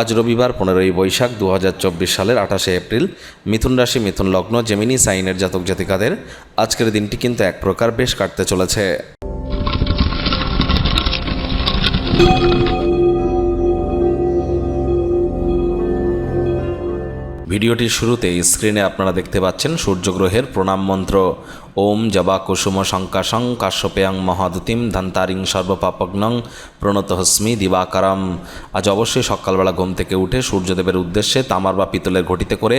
আজ রবিবার, পনেরোই বৈশাখ দু হাজার চব্বিশ সালের আঠাশে এপ্রিল। মিথুন রাশি, মিথুন লগ্ন জেমিনি সাইনের জাতক জাতিকাদের। আজকের দিনটি কিন্তু এক প্রকার বেশ কাটতে চলেছে। ভিডিওটির শুরুতে স্ক্রিনে আপনারা দেখতে পাচ্ছেন সূর্যগ্রহের প্রণাম মন্ত্র। ওম জবা কুসুম শঙ্কাশং কাশ্যপেয়ং মহাদুতিম ধন্তারিং সর্বপাপগ্নং প্রণত হস্মি দিবাকারম। আজ অবশ্যই সকালবেলা ঘুম থেকে উঠে সূর্যদেবের উদ্দেশ্যে তামার বা পিতলের ঘটিতে করে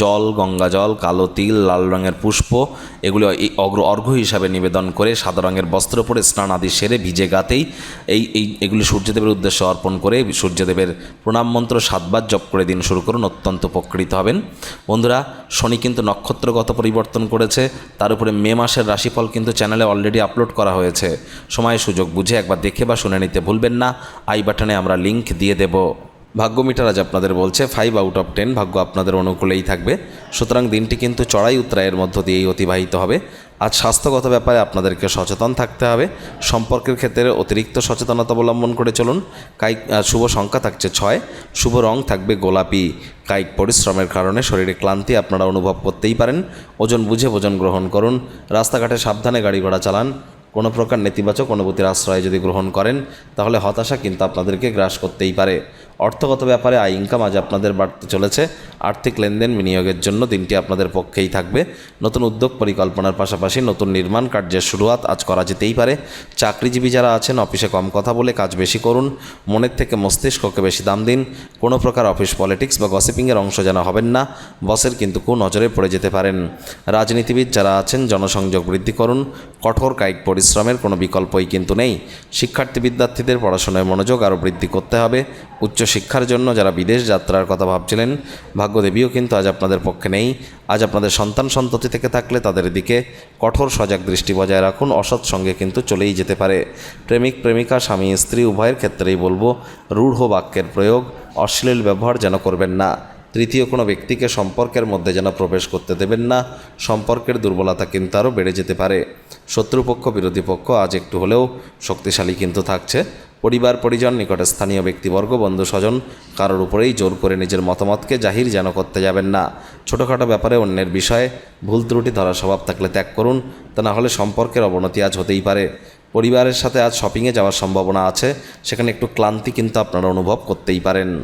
জল, গঙ্গা জল, কালো তিল, লাল রঙের পুষ্প, এগুলো অগ্র অর্ঘ্য হিসাবে নিবেদন করে সাদা রঙের বস্ত্র পরে স্নান আদি সেরে ভিজে গাতেই এই এই, এগুলি সূর্যদেবের উদ্দেশ্যে অর্পণ করে সূর্যদেবের প্রণাম মন্ত্র সাতবার জপ করে দিন শুরু করুন, অত্যন্ত উপকৃত হবেন। বন্ধুরা, শনি কিন্তু নক্ষত্রগত পরিবর্তন করেছে, তার উপরে মে মাসের রাশিফল কিন্তু চ্যানেলে অলরেডি আপলোড করা হয়েছে। সময় সুযোগ বুঝে একবার দেখে বা শুনে নিতে ভুলবেন না। আই বাটনে আমরা লিংক দিয়ে দেব। ভাগ্য মিটার আজ আপনাদের বলছে ফাইভ আউট অফ টেন ভাগ্য আপনাদের অনুকূলেই থাকবে। সুতরাং দিনটি কিন্তু চড়াই উত্তরায়ের মধ্য দিয়েই অতিবাহিত হবে। আজ স্বাস্থ্যগত ব্যাপারে আপনাদেরকে সচেতন থাকতে হবে। সম্পর্কের ক্ষেত্রে অতিরিক্ত সচেতনতা অবলম্বন করে চলুন। কায়িক শুভ সংখ্যা থাকছে ছয়। শুভ রং থাকবে গোলাপি। কায়িক পরিশ্রমের কারণে শরীরে ক্লান্তি আপনারা অনুভব করতেই পারেন। ওজন বুঝে ওজন গ্রহণ করুন। রাস্তাঘাটে সাবধানে গাড়ি ঘোড়া চালান। কোনো প্রকার নেতিবাচক অনুভূতির আশ্রয় যদি গ্রহণ করেন, তাহলে হতাশা কিন্তু আপনাদেরকে গ্রাস করতেই পারে। অর্থগত ব্যাপারে আয় ইনকাম আজ আপনাদের বাড়তে চলেছে। আর্থিক লেনদেন বিনিয়োগের জন্য দিনটি আপনাদের পক্ষেই থাকবে। নতুন উদ্যোগ পরিকল্পনার পাশাপাশি নতুন নির্মাণ কার্যের শুরুয়াত আজ করা যেতেই পারে। চাকরিজীবী যারা আছেন, অফিসে কম কথা বলে কাজ বেশি করুন। মনের থেকে মস্তিষ্ককে বেশি দাম দিন। কোনো প্রকার অফিস পলিটিক্স বা গসিপিংয়ের অংশ যেন হবেন না। বসের কিন্তু কু নজরে পড়ে যেতে পারেন। রাজনীতিবিদ যারা আছেন, জনসংযোগ বৃদ্ধি করুন। কঠোর কায়িক পরিশ্রমের কোনো বিকল্পই কিন্তু নেই। শিক্ষার্থী বিদ্যার্থীদের পড়াশোনায় মনোযোগ আরও বৃদ্ধি করতে হবে। উচ্চশিক্ষার জন্য যারা বিদেশ যাত্রার কথা ভাবছিলেন, ভাগ্যদেবীও কিন্তু আজ আপনাদের পক্ষে নেই। আজ আপনাদের সন্তান সন্ততি থেকে থাকলে তাদের দিকে কঠোর সজাগ দৃষ্টি বজায় রাখুন, অসৎ সঙ্গে কিন্তু চলেই যেতে পারে। প্রেমিক, প্রেমিকা, স্বামী, স্ত্রী, উভয়ের ক্ষেত্রেই বলব, রূঢ় বাক্যের প্রয়োগ, অশ্লীল ব্যবহার যেন করবেন না। তৃতীয় কোনো ব্যক্তিকে সম্পর্কের মধ্যে যেন প্রবেশ করতে দেবেন না, সম্পর্কের দুর্বলতা কিন্তু আরও বেড়ে যেতে পারে। শত্রুপক্ষ, বিরোধী পক্ষ আজ একটু হলেও শক্তিশালী কিন্তু থাকছে। পরিবার, পরিজন, নিকটে স্থানীয় ব্যক্তিবর্গ বন্ধু স্বজন কারোর উপরেই জোর করে নিজের মতামতকে জাহির যেন করতে যাবেন না। ছোটোখাটো ব্যাপারে অন্যের বিষয়ে ভুল ত্রুটি ধরার স্বভাব থাকলে ত্যাগ করুন, তা না হলে সম্পর্কের অবনতি আজ হতেই পারে। পরিবারের সাথে আজ শপিংয়ে যাওয়ার সম্ভাবনা আছে, সেখানে একটু ক্লান্তি কিন্তু আপনারা অনুভব করতেই পারেন।